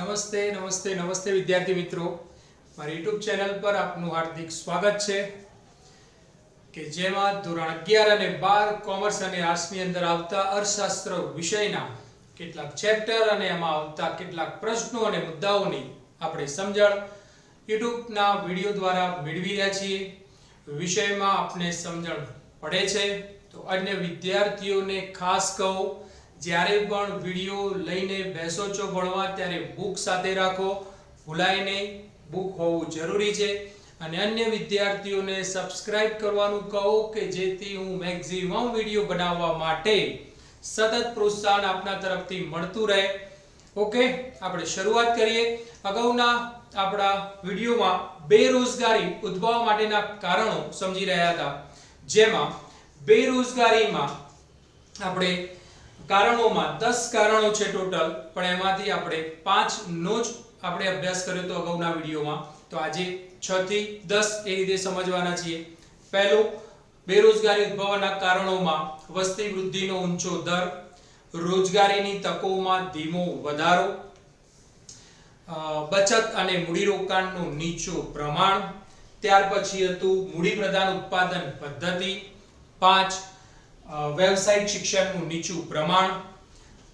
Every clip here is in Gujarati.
નમસ્તે નમસ્તે નમસ્તે વિદ્યાર્થી મિત્રો. મારી યુટ્યુબ ચેનલ પર આપનું હાર્દિક સ્વાગત છે કે જેમાં ધોરણ અગિયાર અને બાર કોમર્સ અને આર્ટ્સની અંદર આવતા અર્થશાસ્ત્ર વિષયના કેટલાક ચેપ્ટર અને એમાં આવતા કેટલાક પ્રશ્નો અને મુદ્દાઓની આપણે સમજણ યુટ્યુબના વીડિયો દ્વારા મેળવી રહ્યા છીએ. વિષયમાં આપને સમજણ પડે છે. તો અન્ય વિદ્યાર્થીઓને ખાસ કહું જ્યારે પણ વીડિયો લઈને બેસો છો ભણવા, ત્યારે બુક સાથે રાખો. ભૂલાય નહીં. બુક હોવું જરૂરી છે. અને અન્ય વિદ્યાર્થીઓને સબસ્ક્રાઇબ કરવાનું કહો કે જેથી હું મેક્ઝિમમ વીડિયો બનાવવા માટે સતત પ્રોત્સાહન આપના તરફથી મળતું રહે. ઓકે આપણે શરૂઆત કરીએ. અગાઉના આપણા વિડીયોમાં બેરોજગારી ઉદ્ભવવા માટેના કારણો સમજી રહ્યા હતા. જેમાં બેરોજગારીમાં આપણે કારણોમાં દસ કારણો છે ટોટલ, પણ એમાંથી આપણે પાંચ નો જ આપણે અભ્યાસ કર્યો તો અગાઉના વિડીયોમાં. તો આજે છ થી દસ એ રીતે સમજવાના છીએ. પહેલું, બેરોજગારી ઉદ્ભવવાના કારણોમાં વસ્તી વૃદ્ધિનો ઊંચો દર, રોજગારીની તકોમાં ધીમો વધારો બચત અને મૂડીરોકાણનું નીચું પ્રમાણ, ત્યાર પછી હતું મૂડી પ્રધાન ઉત્પાદન પદ્ધતિ, પાંચ વ્યવસાયિક શિક્ષણનું નીચું પ્રમાણ,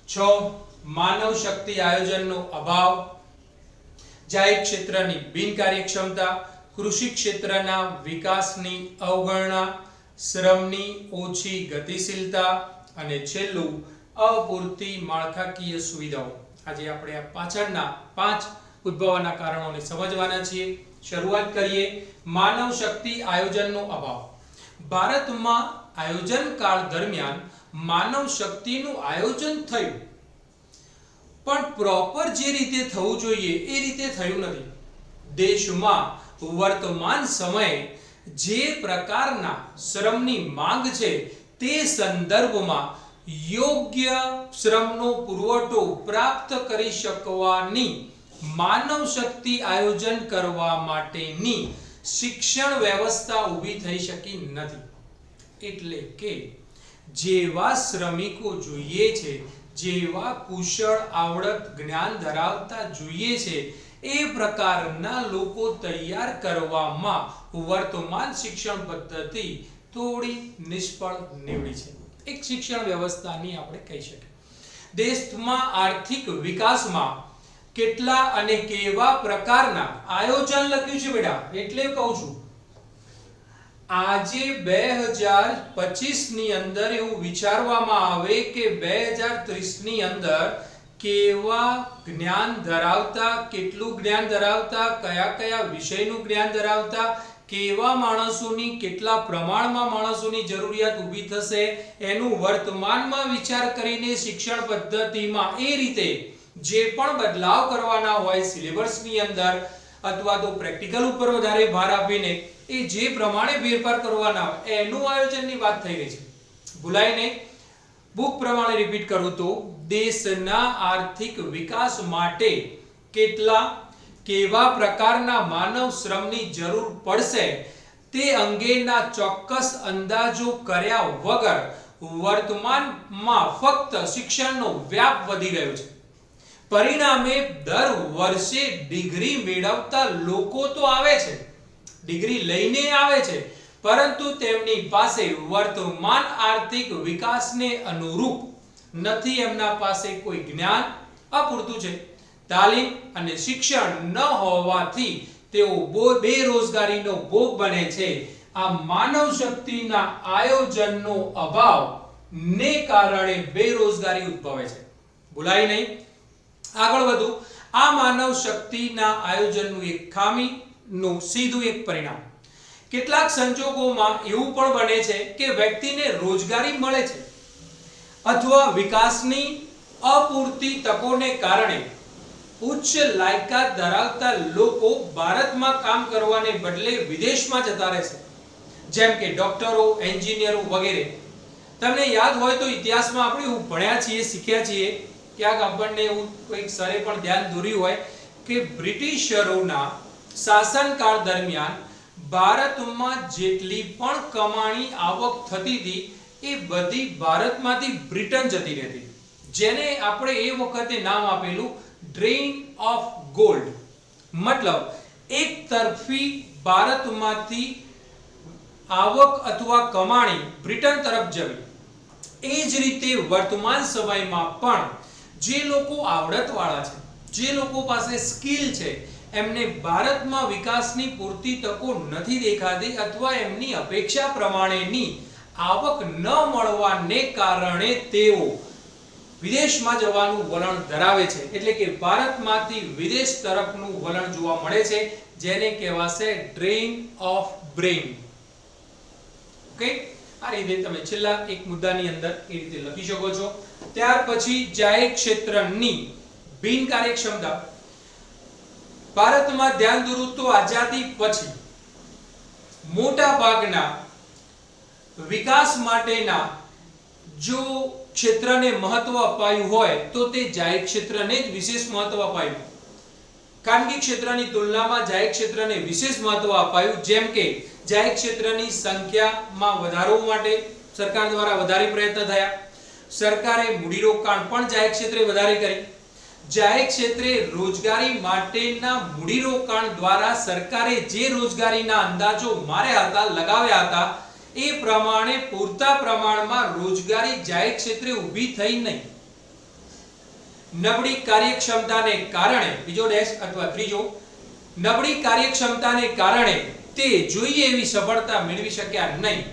છ, માનવ શક્તિ આયોજનનો અભાવ, જાહેર ક્ષેત્રની બિનકાર્યક્ષમતા કૃષિ ક્ષેત્રના વિકાસની અવગણના, શ્રમની ઓછી ગતિશીલતા અને છેલ્લું, અપૂરતી માળખાકીય સુવિધાઓ. આજે આપણે આ પાછળના પાંચ ઉદ્ભવવાના કારણોને સમજવાના છીએ. શરૂઆત કરીએ, માનવ શક્તિ આયોજનનો અભાવ. ભારતમાં આયોજન કાળ દરમિયાન માનવ શક્તિનું આયોજન થયું. પણ પ્રોપર જે રીતે થવું જોઈએ એ રીતે થયું નથી. દેશમાં વર્તમાન સમયે જે પ્રકારના શ્રમની માંગ છે તે સંદર્ભમાં યોગ્ય શ્રમનો પુરવઠો પ્રાપ્ત કરી શકવાની માનવ શક્તિ આયોજન કરવા માટેની શિક્ષણ વ્યવસ્થા ઊભી થઈ શકી નથી. એટલે કે જેવા શ્રમિકો જોઈએ છે, જેવા કુશળ, આવડત, જ્ઞાન ધરાવતા જોઈએ છે, એ પ્રકારના લોકો તૈયાર કરવામાં વર્તમાન શિક્ષણ પદ્ધતિ થોડી નિષ્ફળ નીવડી છે. એક શિક્ષણ વ્યવસ્થાની આપણે કહી શકીએ. દેશમાં આર્થિક વિકાસમાં કેટલા અને કેવા પ્રકારના આયોજન લખ્યું છે બેટા? એટલે કહું છું આજે બે હજાર પચીસની અંદર એવું વિચારવામાં આવે કે બે હજાર ત્રીસની અંદર કેવા જ્ઞાન ધરાવતા, કેટલું જ્ઞાન ધરાવતા, કયા કયા વિષયનું જ્ઞાન ધરાવતા, કેવા માણસોની, કેટલા પ્રમાણમાં માણસોની જરૂરિયાત ઊભી થશે એનું વર્તમાનમાં વિચાર કરીને શિક્ષણ પદ્ધતિમાં એ રીતે જે પણ બદલાવ કરવાના હોય, સિલેબસની અંદર અથવા તો પ્રેક્ટિકલ ઉપર વધારે ભાર આપીને એ જે પ્રમાણે ફેરફાર કરવાના એનું આયોજનની વાત થઈ રહી છે. ભૂલાય નહીં બુક પ્રમાણે રિપીટ કરું તો, દેશના આર્થિક વિકાસ માટે કેટલા, કેવા પ્રકારના માનવ શ્રમની જરૂર પડશે, તે અંગેના ચોક્કસ અંદાજો કર્યા વગર વર્તમાનમાં ફક્ત શિક્ષણનો વ્યાપ વધી ગયો છે. પરિણામે દર વર્ષે ડિગ્રી મેળવતા લોકો તો આવે છે. ડિગ્રી લઈને આવે છે. પરંતુ તેમની પાસે વર્તમાન આર્થિક વિકાસને અનુરૂપ નથી. એમના પાસે કોઈ જ્ઞાન અપૂરતું છે. તાલીમ અને શિક્ષણ ન હોવાથી તેઓ બેરોજગારીનો ભોગ બને છે. આ માનવ શક્તિના આયોજનનો અભાવ ને કારણે બેરોજગારી ઉદ્ભવે છે. ભૂલાય નહીં. આગળ વધુ. આ માનવ શક્તિના આયોજનનું એક ખામીનું સીધું એક પરિણામ. કેટલાક સંજોગોમાં એવું પણ બને છે કે વ્યક્તિને રોજગારી મળે છે અથવા વિકાસની અપૂરતી તકોને કારણે ઉચ્ચ લાયકાત ધરાવતા લોકો ભારતમાં કામ કરવાને બદલે વિદેશમાં જતા રહે છે. જેમ કે ડોક્ટરો, એન્જિનિયરો વગેરે. તમને યાદ હોય તો ઇતિહાસમાં આપણે એવું ભણ્યા છીએ, શીખ્યા છીએ ક્યાંક આપણને એવું કોઈક સરે પણ ધ્યાન દોર્યું હોય કે બ્રિટિશરોના શાસનકાળ દરમિયાન ભારતમાં જેટલી પણ કમાણી આવક થતી હતી, એ બધી ભારતમાંથી બ્રિટન જતી રહેતી. જેને આપણે એ વખતે નામ આપેલું ડ્રેઇન ઓફ ગોલ્ડ. મતલબ, એક તરફી ભારતમાંથી આવક અથવા કમાણી બ્રિટન તરફ જવી. એ જ રીતે વર્તમાન સમયમાં પણ જે લોકો આવડતવાળા છે, જે લોકો પાસે સ્કિલ છે એમને ભારતમાં વિકાસની પૂરતી તકો નથી દેખાતી અથવા એમની અપેક્ષા પ્રમાણેની આવક ન મળવાને કારણે તેઓ વિદેશમાં જવાનું વલણ ધરાવે છે. એટલે કે ભારતમાંથી વિદેશ તરફનું વલણ જોવા મળે છે, જેને કહેવાશે ડ્રેઇન ઓફ બ્રેઇન. ઓકે? આ રીતે તમે છેલ્લા એક મુદ્દાની અંદર એ રીતે લખી શકો છો. ત્યાર પછી જાહેર ક્ષેત્રની બિન કાર્યક્ષમતા ભારતમાં ધ્યાન દોરું આઝાદી પછી મોટા ભાગના વિકાસ માટેના જો ક્ષેત્રને મહત્વ અપાયું હોય તો તે જાહેર ક્ષેત્રને જ વિશેષ મહત્વ અપાયું. ખાનગી ક્ષેત્રની તુલનામાં જાહેર ક્ષેત્રને વિશેષ મહત્વ અપાયું, જેમ કે જાહેર ક્ષેત્રની સંખ્યામાં વધારો માટે સરકાર દ્વારા વધારે પ્રયત્ન થયા. સરકારે મૂડીરોકાણ પણ જાહેર ક્ષેત્રે વધારે કરી. જાહેર ક્ષેત્રે રોજગારી માટેના મૂડીરોકાણ દ્વારા સરકારે જે રોજગારીના અંદાજો માર્યા હતા, લગાવ્યા હતા, એ પ્રમાણે પૂરતા પ્રમાણમાં રોજગારી જાહેર ક્ષેત્રે ઊભી થઈ નહીં. નબળી કાર્યક્ષમતાને કારણે, બીજો ડેશ અથવા ત્રીજો, નબળી કાર્યક્ષમતાને કારણે તે જોઈએ એવી સફળતા મેળવી શક્યા નહીં.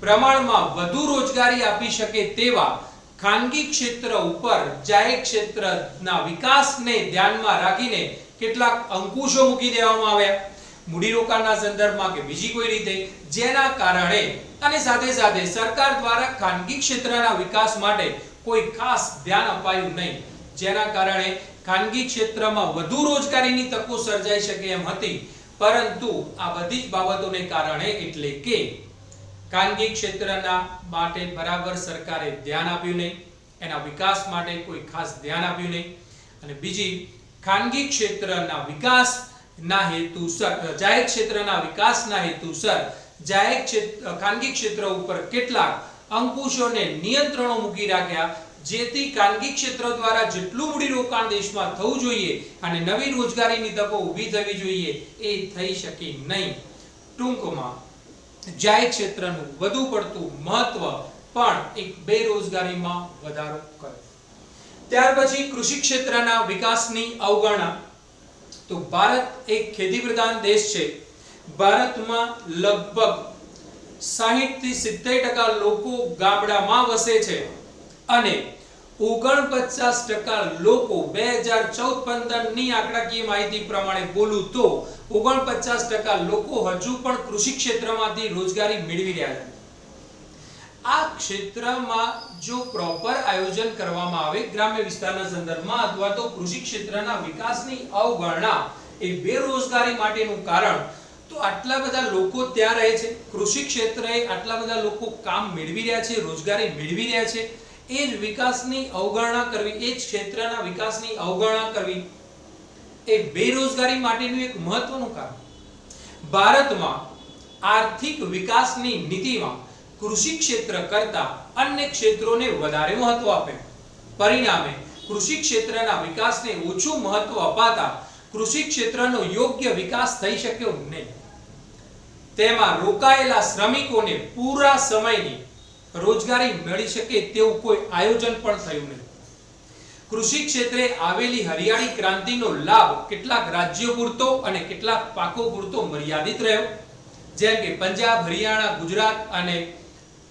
પ્રમાણમાં વધુ રોજગારી આપી શકે તેવા ખાનગી ક્ષેત્ર ઉપર જાહેર ક્ષેત્રના વિકાસને ધ્યાનમાં રાખીને કેટલાક અંકુશો મૂકી દેવામાં આવ્યા. મૂડીરોકાણના સંદર્ભમાં કે બીજી કોઈ રીતે, જેના કારણે અને સાથે સાથે સરકાર દ્વારા ખાનગી ક્ષેત્રના વિકાસ માટે કોઈ ખાસ ધ્યાન અપાયું નહીં. જેના કારણે ખાનગી ક્ષેત્રમાં વધુ રોજગારીની તકો સર્જાઈ શકે એમ હતી. પરંતુ આ બધી જ બાબતોને કારણે એટલે કે ખાનગી ક્ષેત્રના માટે બરાબર સરકારે ધ્યાન આપ્યું નહીં, એના વિકાસ માટે કોઈ ખાસ ધ્યાન આપ્યું નહીં. અને બીજી, ખાનગી ક્ષેત્રના વિકાસના હેતુસર, જાહેર ક્ષેત્રના વિકાસના હેતુસર જાહેર ક્ષેત્ર, ખાનગી ક્ષેત્ર ઉપર કેટલાક અંકુશોને નિયંત્રણો મૂકી રાખ્યા, જેથી ખાનગી ક્ષેત્ર દ્વારા જેટલું મૂડીરોકાણ દેશમાં થવું જોઈએ અને નવી રોજગારીની તકો ઊભી થવી જોઈએ, એ થઈ શકી નહીં. ટૂંકમાં જાહેર ક્ષેત્રનું વધુ પડતું મહત્વ પણ એક બેરોજગારીમાં વધારો કરે. ત્યાર પછી કૃષિ ક્ષેત્રના વિકાસની અવગણના. તો ભારત એક ખેતી પ્રધાન દેશ છે. ભારતમાં લગભગ 60 થી 70 ટકા લોકો ગામડામાં વસે છે. અને ઓગણપચાસ ટકા લોકો બે હજાર ચૌદ આંકડાકીય માહિતી પ્રમાણે બોલું તો ઓગણપચાસ ટકા લોકો હજુ પણ કૃષિ ક્ષેત્રમાંથી રોજગારી મેળવી રહ્યા છે. આ ક્ષેત્રમાં જો પ્રોપર આયોજન કરવામાં આવે ગ્રામ્ય વિસ્તારના સંદર્ભમાં અથવા તો કૃષિ ક્ષેત્રના વિકાસની અવગણના એ બેરોજગારી માટેનું કારણ, તો આટલા બધા લોકો ત્યાં રહે છે. કૃષિ ક્ષેત્રે આટલા બધા લોકો કામ મેળવી રહ્યા છે, રોજગારી મેળવી રહ્યા છે. એ જ વિકાસની અવગણના કરવી, એ જ ક્ષેત્રના વિકાસની અવગણના કરવી એ બેરોજગારી માટેનું એક મહત્વનું કારણ. ભારતમાં આર્થિક વિકાસની નીતિમાં કૃષિ ક્ષેત્ર કરતા અન્ય ક્ષેત્રોને વધારે મહત્વ આપે. પરિણામે કૃષિ ક્ષેત્રના વિકાસને ઓછું મહત્વ અપાતા કૃષિ ક્ષેત્રનો યોગ્ય વિકાસ થઈ શક્યો નહીં. તેમાં રોકાયેલા શ્રમિકોને પૂરા સમયની રોજગારી મળી શકે તેવું કોઈ આયોજન પણ થયું નહીં. કૃષિ ક્ષેત્રે આવેલી હરિયાળી ક્રાંતિનો લાભ કેટલાક રાજ્યો પૂરતો અને કેટલાક પાકો પૂરતો મર્યાદિત રહ્યો. જેમ કે પંજાબ, હરિયાણા, ગુજરાત અને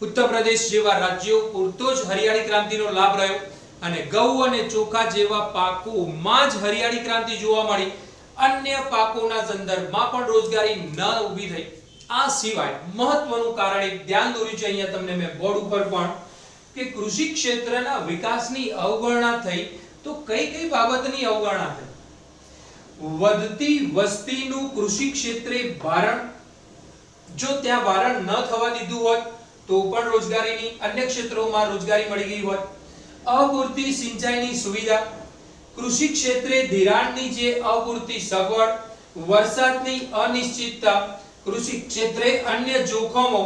ઉત્તર પ્રદેશ જેવા રાજ્યો પૂરતો જ હરિયાળી ક્રાંતિનો લાભ રહ્યો અને ઘઉં અને ચોખા જેવા પાકોમાં જ હરિયાળી ક્રાંતિ જોવા મળી. અન્ય પાકોના સંદર્ભમાં પણ રોજગારી ન ઊભી થઈ. આ સિવાય મહત્વનું કારણ એક ધ્યાન દોર્યું છે, અહીંયા તમને મેં બોર્ડ ઉપર પણ, કે કૃષિ ક્ષેત્રના વિકાસની અવગણના થઈ તો કઈ કઈ બાબતની અવગણના થઈ? વધતી વસ્તીનું કૃષિ ક્ષેત્રે ભારણ. જો ત્યાં ભારણ ન થવા દીધું હોત, તો પણ રોજગારીની અન્ય ક્ષેત્રોમાં રોજગારી મળી ગઈ હોત. અપૂરતી સિંચાઈની સુવિધા. કૃષિ ક્ષેત્રે ધિરાણની જે અપૂરતી સગવડ, વરસાદની અનિશ્ચિતતા કૃષિ ક્ષેત્રે અન્ય જોખમો,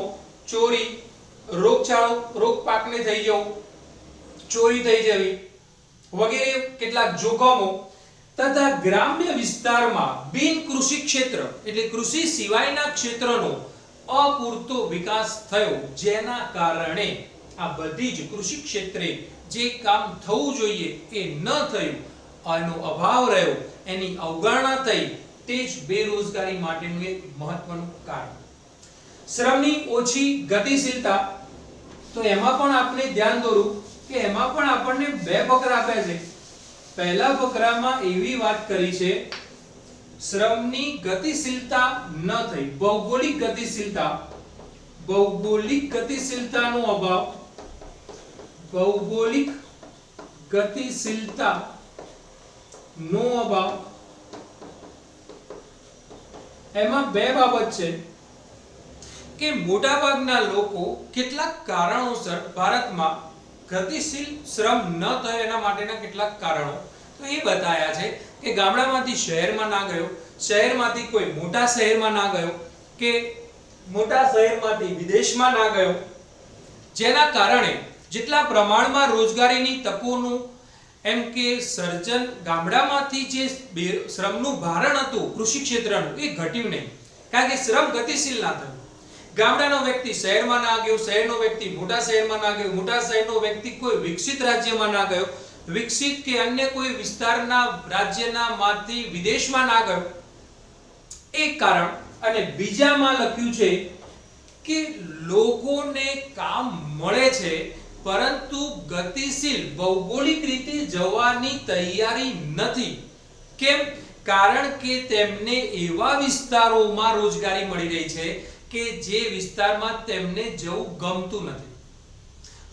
ચોરી, રોગચાળો રોગ પાકને થઈ જવું, ચોરી થઈ જવી વગેરે કેટલાક જોખમો તથા ગ્રામ્ય વિસ્તારમાં બિન કૃષિ ક્ષેત્ર એટલે કૃષિ સિવાયના ક્ષેત્રનો અપૂરતો વિકાસ થયો. જેના કારણે આ બધી જ કૃષિ ક્ષેત્રે જે કામ થવું જોઈએ એ ન થયું. આનો અભાવ રહ્યો. એની અવગણના થઈ તે બેરોજગારી માટેનું એક મહત્વનું કારણ. શ્રમની ઓછી ગતિશીલતા, તો એમાં પણ આપણે ધ્યાન દોરું કે એમાં પણ આપણને બે ફકરા આપ્યા છે. પહેલા ફકરામાં એવી વાત કરી છે, શ્રમની ગતિશીલતા ન થઈ, ભૌગોલિક ગતિશીલતા, ભૌગોલિક ગતિશીલતાનો અભાવ, ભૌગોલિક ગતિશીલતા નો અભાવ એમાં બે બાબત છે કે મોટાભાગના લોકો કેટલાક કારણોસર ભારતમાં ગતિશીલ શ્રમ ન થયો એના માટેના કેટલાક કારણો. તો એ બતાવ્યા છે કે ગામડામાંથી શહેરમાં ના ગયો, શહેરમાંથી કોઈ મોટા શહેરમાં ના ગયો કે મોટા શહેરમાંથી વિદેશમાં ના ગયો. જેના કારણે જેટલા પ્રમાણમાં રોજગારીની તકોનું એમ કે સર્જન ગામડામાંથી જે શ્રમનું ભારણ હતું કૃષિ ક્ષેત્રનું, એ ઘટ્યું નહીં. કારણ કે શ્રમ ગતિશીલ ના થયું. ગામડાનો વ્યક્તિ શહેરમાં ના ગયો, શહેરનો વ્યક્તિ મોટા શહેરમાં ના ગયો, મોટા શહેરનો વ્યક્તિ કોઈ વિકસિત રાજ્યમાં ના ગયો, વિકસિત કે અન્ય કોઈ વિસ્તારના રાજ્યના માંથી વિદેશમાં ના ગયો. એક કારણ, અને બીજામાં લખ્યું છે કે લોકોને કામ મળે છે પરંતુ ગતિશીલ ભૌગોલિક રીતે જવાની તૈયારી નથી. કેમ? કારણ કે તેમને એવા વિસ્તારોમાં રોજગારી મળી રહી છે કે જે વિસ્તારમાં તેમને જવું ગમતું નથી.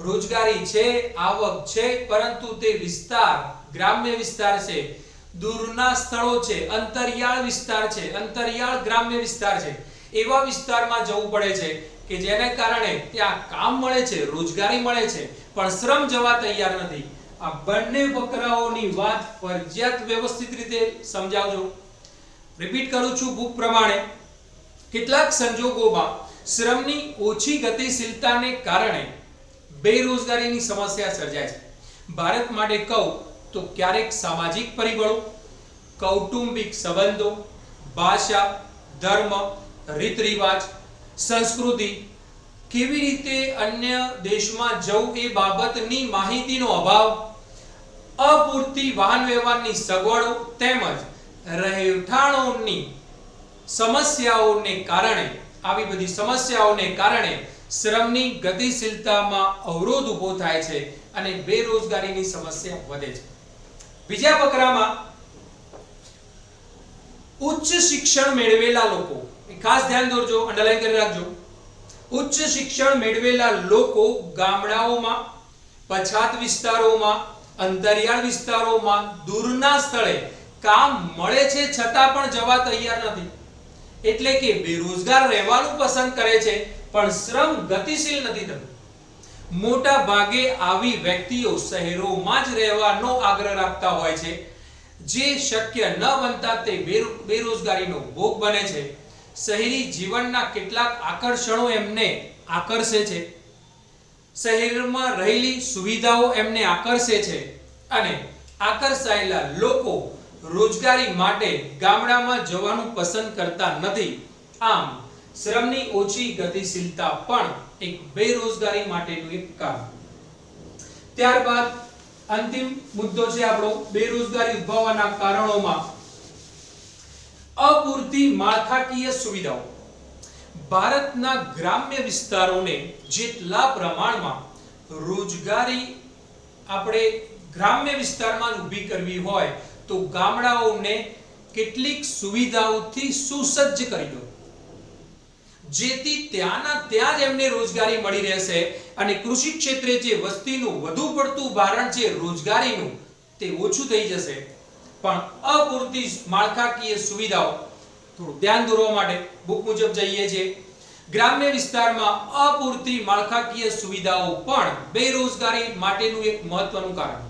રોજગારી છે, આવક છે, પરંતુ તે વિસ્તાર, ગ્રામ્ય વિસ્તાર છે, દૂરના સ્થળો છે, અંતરિયાળ વિસ્તાર છે, અંતરિયાળ ગ્રામ્ય વિસ્તાર છે, એવા વિસ્તારમાં જવું પડે છે કે જેને કારણે ત્યાં કામ મળે છે, રોજગારી મળે છે, પણ શ્રમ જવા તૈયાર નથી. આ બંને વકરાઓની વાત ફરજિયાત વ્યવસ્થિત રીતે સમજાવજો. રિપીટ કરું છું બુક પ્રમાણે. કેટલાક સંજોગોમાં શ્રમની ઓછી ગતિશીલતાને કારણે બેરોજગારીની સમસ્યા સર્જાય છે. ભારત માટે કહું તો ક્યારેક સામાજિક પરિબળો, કૌટુંબિક સંબંધો, ભાષા, ધર્મ રીત રિવાજ સંસ્કૃતિ કેવી રીતે અન્ય દેશમાં જવું એ બાબતની માહિતીનો અભાવ, અપૂરતી વાહન વ્યવહારની સગવડો તેમજ રહેઠાણોની સમસ્યાઓને કારણે, આવી બધી સમસ્યાઓને કારણે શ્રમની ગતિશીલતામાં અવરોધ ઊભો થાય છે અને બેરોજગારીની સમસ્યા વધે છે. બીજા ફકરામાં ઉચ્ચ શિક્ષણ મેળવેલા લોકો ખાસ ધ્યાન દોરજો અંડરલાઈન કરી રાખજો. ઉચ્ચ શિક્ષણ મેળવેલા લોકો ગામડાઓમાં, પછાત વિસ્તારોમાં, અંતરિયાળ વિસ્તારોમાં, દૂરના સ્થળે કામ મળે છે છતાં પણ જવા તૈયાર નથી. એટલે કે બેરોજગાર રહેવાનું પસંદ કરે છે, પણ શ્રમ ગતિશીલ નથી થતો. મોટા ભાગે આવી વ્યક્તિઓ શહેરોમાં જ રહેવાનો આગ્રહ રાખતા હોય છે. જે શક્ય ન બનતા તે બેરો- બેરોજગારીનો ભોગ બને છે. શહેરી જીવનના કેટલાક આકર્ષણો એમને આકર્ષે છે. શહેરમાં રહેલી સુવિધાઓ એમને આકર્ષે છે અને આકર્ષાયેલા લોકો રોજગારી માટે ગામડામાં જવાનું પસંદ કરતા નથી. આમ, શ્રમની ઓછી ગતિશીલતા પણ એક બેરોજગારી માટેનું એક કારણ ત્યારબાદ અંતિમ મુદ્દો છે આપણો બેરોજગારી ઉદ્ભવવાના કારણોમાં. અપૂરતી માળખાકીય સુવિધાઓ. ભારતના ગ્રામ્ય વિસ્તારોને જેટલા પ્રમાણમાં રોજગારી આપણે ગ્રામ્ય વિસ્તારમાં ઊભી કરવી હોય, તો ગામડાઓને કેટલીક સુવિધાઓથી સુસજ્જ કરી દો. જેથી ત્યાંના ત્યાં જ એમને રોજગારી મળી રહેશે અને કૃષિ ક્ષેત્રે જે વસ્તીનું વધુ પડતું ભારણ છે રોજગારીનું, તે ઓછું થઈ જશે. પણ અપૂરતી માળખાકીય સુવિધાઓ. થોડું ધ્યાન દોરવા માટે બુક મુજબ જઈએ છીએ. ગ્રામ્ય વિસ્તારમાં અપૂરતી માળખાકીય સુવિધાઓ પણ બેરોજગારી માટેનું એક મહત્વનું કારણ.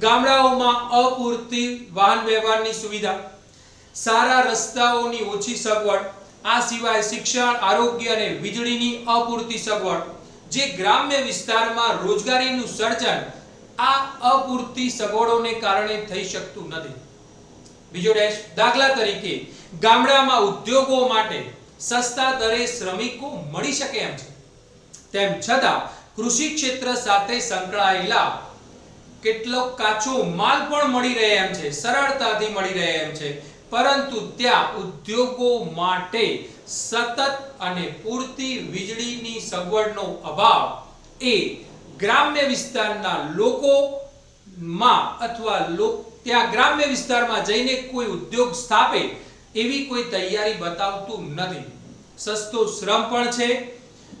ગામડાઓમાં અપૂરતી વાહન વ્યવહારની સુવિધા, સારા રસ્તાઓની ઓછી સગવડ, આ સિવાય શિક્ષણ, આરોગ્ય અને વીજળીની અપૂરતી સગવડ, જે ગ્રામ્ય વિસ્તારમાં રોજગારીનું સર્જન આ અપૂરતી સગવડોને કારણે થઈ શકતું નથી. બીજો ડેશ, દાખલા તરીકે, ગામડામાં ઉદ્યોગો માટે સસ્તા દરે શ્રમિકો મળી શકે એમ છે. તેમ છતાં, કૃષિ ક્ષેત્ર સાથે સંકળાયેલા કેટલો કાચો માલ પણ મળી રહે એમ છે, સરળતાથી મળી રહે એમ છે. પરંતુ ત્યાં ઉદ્યોગો માટે સતત અને પૂરતી વીજળીની સગવડનો અભાવ એ ગ્રામ્ય વિસ્તારના લોકોમાં અથવા ત્યાં ગ્રામ્ય વિસ્તારમાં જઈને કોઈ ઉદ્યોગ સ્થાપે એવી કોઈ તૈયારી બતાવતું નથી. સસ્તો શ્રમ પણ છે,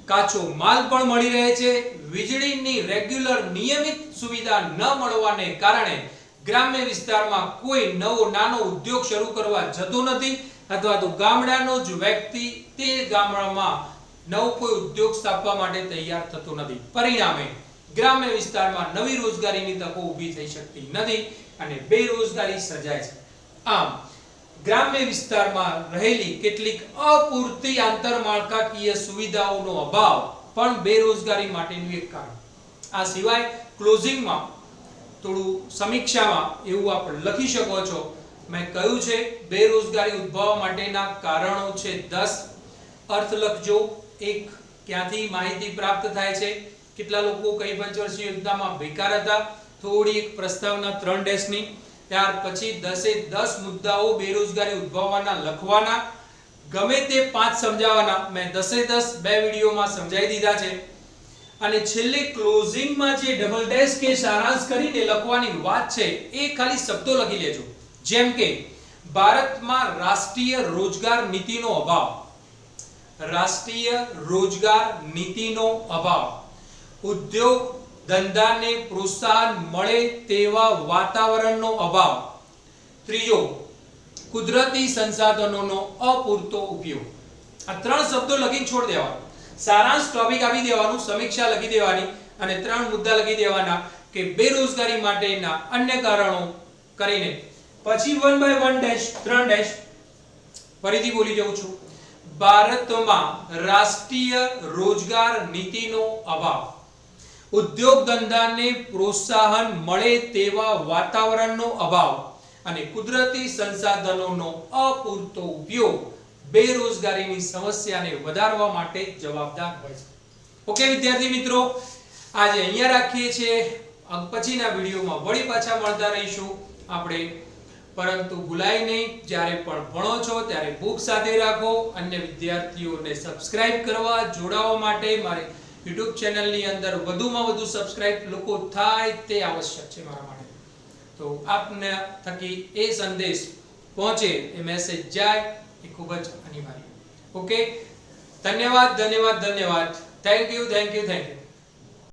કાચો માલ પણ મળી રહે છે, વીજળીની રેગ્યુલર નિયમિત સુવિધા ન મળવાને કારણે ગ્રામ્ય વિસ્તારમાં કોઈ નવો નાનો ઉદ્યોગ શરૂ કરવા જતો નથી અથવા તો ગામડાનો જ વ્યક્તિ તે ગામડામાં નવો કોઈ ઉદ્યોગ સ્થાપવા માટે તૈયાર થતો નથી. પરિણામે ગ્રામ્ય વિસ્તારમાં નવી રોજગારીની તકો ઊભી થઈ શકતી નથી અને બેરોજગારી સર્જાય છે. આમ, ગ્રામ્ય વિસ્તારમાં રહેલી કેટલીક અપૂરતી આંતરમાળખાકીય સુવિધાઓનો અભાવ પણ બેરોજગારી માટેનું એક કારણ. આ સિવાય ક્લોઝિંગમાં થોડું સમીક્ષામાં એવું આપણે લખી શકો છો. મેં કહ્યું છે, બેરોજગારી ઉદ્ભવવા માટેના કારણો છે દસ. અર્થ લખજો એક ક્યાંથી માહિતી પ્રાપ્ત થાય છે? કેટલા લોકો કઈ પંચવર્ષીય યોજનામાં બેકાર હતા? થોડી એક પ્રસ્તાવના ત્રણ ડેશની. ત્યાર પછી દસે દસ મુદ્દાઓ બેરોજગારી ઉદ્ભવવાના, લખવાના. ગમે તે પાંચ સમજાવવાના. મેં દસે દસ બે વિડીયોમાં સમજાવી દીધા છે. અને છેલ્લે ક્લોઝિંગમાં જે ડબલ ડેશ કે સારાંશ કરીને લખવાની વાત છે, એ ખાલી શબ્દો લખી લેજો. જેમ કે, ભારતમાં રાષ્ટ્રીય રોજગાર નીતિનો અભાવ. રાષ્ટ્રીય રોજગાર નીતિનો અભાવ. ઉદ્યોગ ધંધાને પ્રોત્સાહન મળે તેવા વાતાવરણનો અભાવ. ત્રીજો, કુદરતી સંસાધનોનો અપૂરતો ઉપયોગ. આ ત્રણ શબ્દો લખીને છોડ દેવા સારાંશ ટોપિક આપી દેવાનું, સમીક્ષા લખી દેવાની અને ત્રણ મુદ્દા લખી દેવાના કે બેરોજગારી માટેના અન્ય કારણો કરીને. પછી વન બાય વન ડેશ ત્રણ ડેશ ફરીથી બોલી જાઉં છું. ભારતમાં રાષ્ટ્રીય રોજગાર નીતિનો અભાવ. ઉદ્યોગ ધંધાને પ્રોત્સાહન મળે તેવા વાતાવરણનો અભાવ અને કુદરતી સંસાધનોનો અપૂરતો ઉપયોગ બેરોજગારીની સમસ્યાને વધારવા માટે જવાબદાર હોય છે. ઓકે વિદ્યાર્થી મિત્રો, આજે અહીંયા રાખીએ છીએ. પછીના વિડીયોમાં વળી પાછા મળતા રહીશું. આપણે પરંતુ ભૂલાય નહીં. જ્યારે પણ ભણો છો, ત્યારે બુક સાથે રાખો. અન્ય વિદ્યાર્થીઓને સબસ્ક્રાઇબ કરવા જોડાવા માટે મારી યુટ્યુબ ચેનલની અંદર વધુમાં વધુ સબસ્ક્રાઇબ લોકો થાય તે આવશ્યક છે મારા માટે. તો આપને થકી એ સંદેશ પહોંચે, એ મેસેજ જાય, એ ખૂબ જ અનિવાર્ય. ઓકે ધન્યવાદ ધન્યવાદ ધન્યવાદ. Thank you thank you thank you